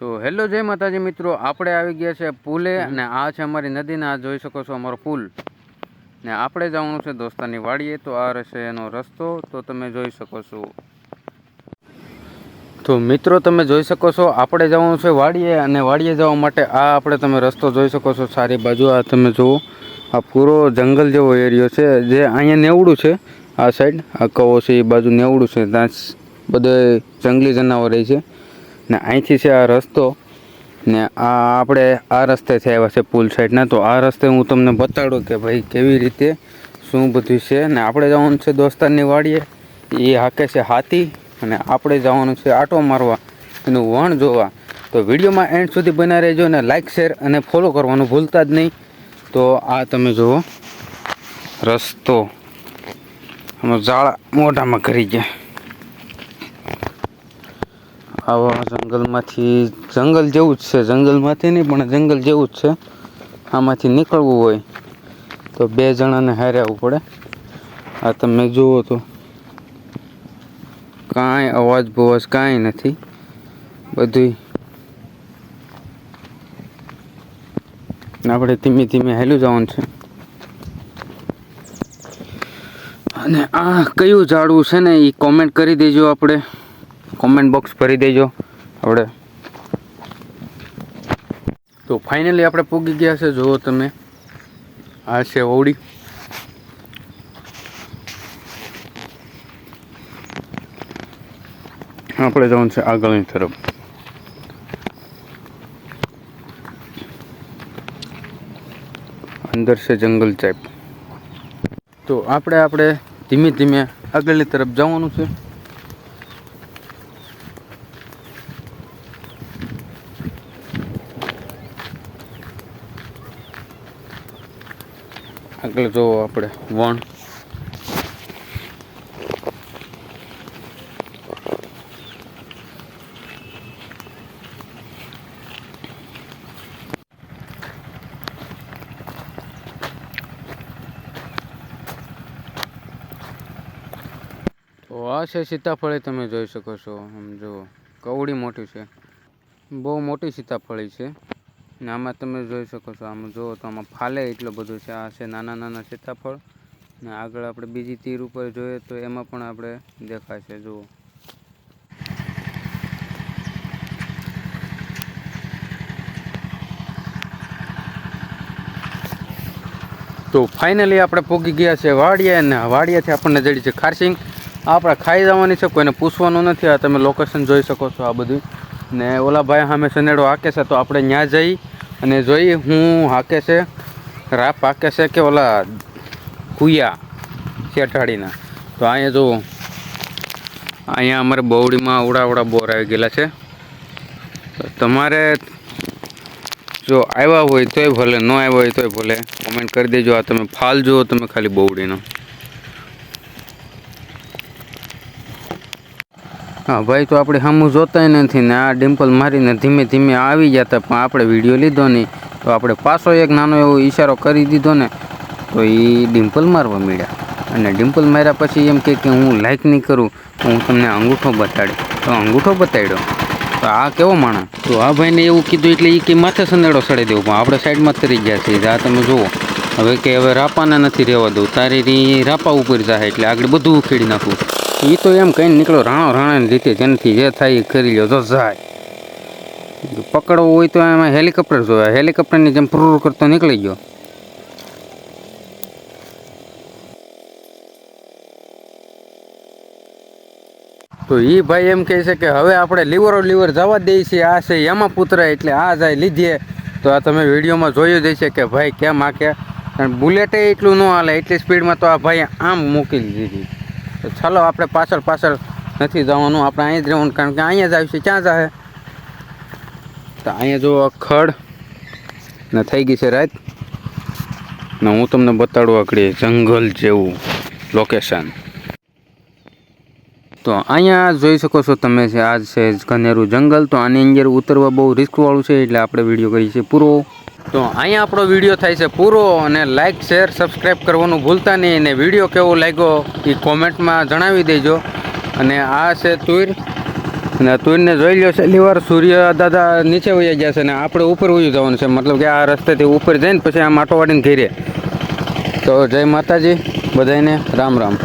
તો હેલો જય માતાજી મિત્રો આપણે આવી ગયા છે પુલે અને આ છે અમારી નદીને આ જોઈ શકો છો અમારો પુલ. ને આપણે જવાનું છે દોસ્તાની વાડીએ તો આ રહેશે એનો રસ્તો તો તમે જોઈ શકો છો. તો મિત્રો તમે જોઈ શકો છો આપણે જવાનું છે વાડીએ અને વાડીએ જવા માટે આ આપણે તમે રસ્તો જોઈ શકો છો સારી બાજુ આ તમે જુઓ. આ પૂરો જંગલ જેવો એરિયો છે જે અહીંયા નેવડું છે આ સાઈડ આ કવો છે એ બાજુ નેવડું છે ત્યાં બધે જંગલી જનાવર રહે છે. ને અહીંથી છે આ રસ્તો ને આ આપણે આ રસ્તેથી આવ્યા છે પુલ સાઈડના તો આ રસ્તે હું તમને બતાડું કે ભાઈ કેવી રીતે, શું બધું છે. ને આપણે જવાનું છે દોસ્તારની વાડીએ. એ હાકે છે હાથી અને આપણે જવાનું છે આટો મારવા એનું વણ જોવા. તો વિડીયોમાં એન્ડ સુધી બના રહેજો ને લાઇક શેર અને ફોલો કરવાનું ભૂલતા જ નહીં. તો આ તમે જુઓ, રસ્તો. ઝાડ મોઢામાં કરી ગયા. આવા જંગલમાંથી, જંગલ જેવું જ છે. જંગલમાંથી નહીં, પણ જંગલ જેવું જ છે. આમાંથી નીકળવું હોય તો બે જણાને હારે આવવું પડે આ તમે જુઓ તો કાંઈ અવાજ બવાજ કાંઈ નથી. બધું આપણે ધીમે ધીમે હેલું જવાનું છે. અને આ કયું ઝાડવું છે ને એ કોમેન્ટ કરી દેજો આપણે. કોમેન્ટ બોક્સ ભરી દેજો. આપણે તો ફાઇનલી આપણે પૂગી ગયા છે, જુઓ તમે. આ છે ઓવડી આપણે જવાનું છે આગળની તરફ. અંદર છે જંગલ ટાઈપ તો આપણે આપણે ધીમે ધીમે આગળની તરફ જવાનું છે. આગળ જોવો આપણે વણ. આ છે સીતાફળી તમે જોઈ શકો છો, આમ જુઓ. કવડી મોટી છે. બહુ મોટી સીતાફળી છે. ને આમાં તમે જોઈ શકો છો, આમાં જુઓ તો આમાં ફાલે એટલું બધું છે. આ છે નાના નાના સીતાફળ. ને આગળ આપણે બીજી તીર ઉપર જોઈએ તો એમાં પણ આપણે દેખાય છે જુઓ. તો ફાઇનલી આપણે પૂગી ગયા છે વાડિયા અને વાડિયાથી આપણને જડી છે ખારસિંગ. આપણે ખાઈ જવાની છે, કોઈને પૂછવાનું નથી, આ તમે લોકેશન જોઈ શકો છો આ બધું. ને ઓલા ભાઈ સામે સનેડો હાકે છે, તો આપણે ત્યાં જઈ અને જોઈ હું હાકે છે, રાપ હાકે છે કે ઓલા કુયા શેઠાડીના. તો અહીંયા જુઓ અહીંયા અમારે બવડીમાં અવડા બોર આવી ગયેલા છે. તમારે જો આવ્યા હોય તોય ભલે, ન આવ્યા હોય તોય ભલે કોમેન્ટ કરી દેજો, આ તમે ફાલ જુઓ તમે ખાલી બવડીનો હા, ભાઈ, તો આપણે સામું જોતાય નથી ને આ ડિમ્પલ મારીને ધીમે ધીમે આવી જતા, પણ આપણે વીડિયો લીધો નહીં. તો આપણે પાછો એક નાનો એવો ઈશારો કરી દીધો ને, તો એ ડિમ્પલ મારવા મળ્યા અને ડિમ્પલ માર્યા પછી એમ કે હું લાઈક નહીં કરું, તો હું તમને અંગૂઠો બતાડી તો અંગૂઠો બતાડ્યો. તો આ કેવો માણસ? તો આ ભાઈને એવું કીધું એટલે એ કે માથે સંદેડો સડી દેવું, પણ આપણે સાઈડમાં તરી ગયા છીએ. આ તમે જુઓ. હવે કે હવે રાપાને નથી રહેવા દઉં. તારી રાપા ઉપર જાય એટલે આગળ બધું ઉખેડી નાખું. એ તો એમ કહીને નીકળ્યો રાણો રાણાની રીતે જેનાથી જે થાય એ કરી લ્યો તો જાય. પકડવું હોય તો એમાં હેલિકોપ્ટર જોયા હેલિકોપ્ટરની જેમ પૂરું કરતો નીકળી ગયો. તો એ ભાઈ એમ કહે છે કે હવે આપણે લીવરો લીવર જવા દઈએ છીએ. આ છે એમાં પુત્ર, એટલે આ જાય લીધીએ તો આ તમે વિડીયોમાં જોયું જ છે કે ભાઈ કેમ આ કે. બુલેટે એટલું ન હાલે, એટલી સ્પીડમાં તો આ ભાઈ આમ મૂકી દીધી. ચાલો આપણે પાછળ પાછળ નથી જવાનું. આપણે અહીં જ રહેવાનું, કારણ કે અહીંયા જ આવીશું ક્યાં જાહે? તો અહીંયા જો ખડ ને થઈ ગઈ છે રાત ને હું તમને બતાડું આગળ જંગલ જેવું લોકેશન તો અહીંયા જોઈ શકો છો તમે છે આ છે કનેરું જંગલ. તો આની અંદર ઉતરવા બહુ રિસ્કવાળું છે, એટલે આપણે વીડિયો કરીએ છીએ પૂરો. તો અહીંયા આપણો વીડિયો થાય છે પૂરો અને લાઇક શેર સબસ્ક્રાઈબ કરવાનું ભૂલતા નહીં અને વીડિયો કેવો લાગ્યો એ કોમેન્ટમાં જણાવી દેજો. અને આ છે તુર. અને તુરને જોઈ લો છેલ્લી વાર સૂર્ય દાદા નીચે વહી ગયા છે અને આપણે ઉપર વયું જવાનું છે. મતલબ કે આ રસ્તેથી ઉપર જઈને પછી આ માટો વાળીને ઘેરે. તો જય માતાજી બધાને રામ રામ.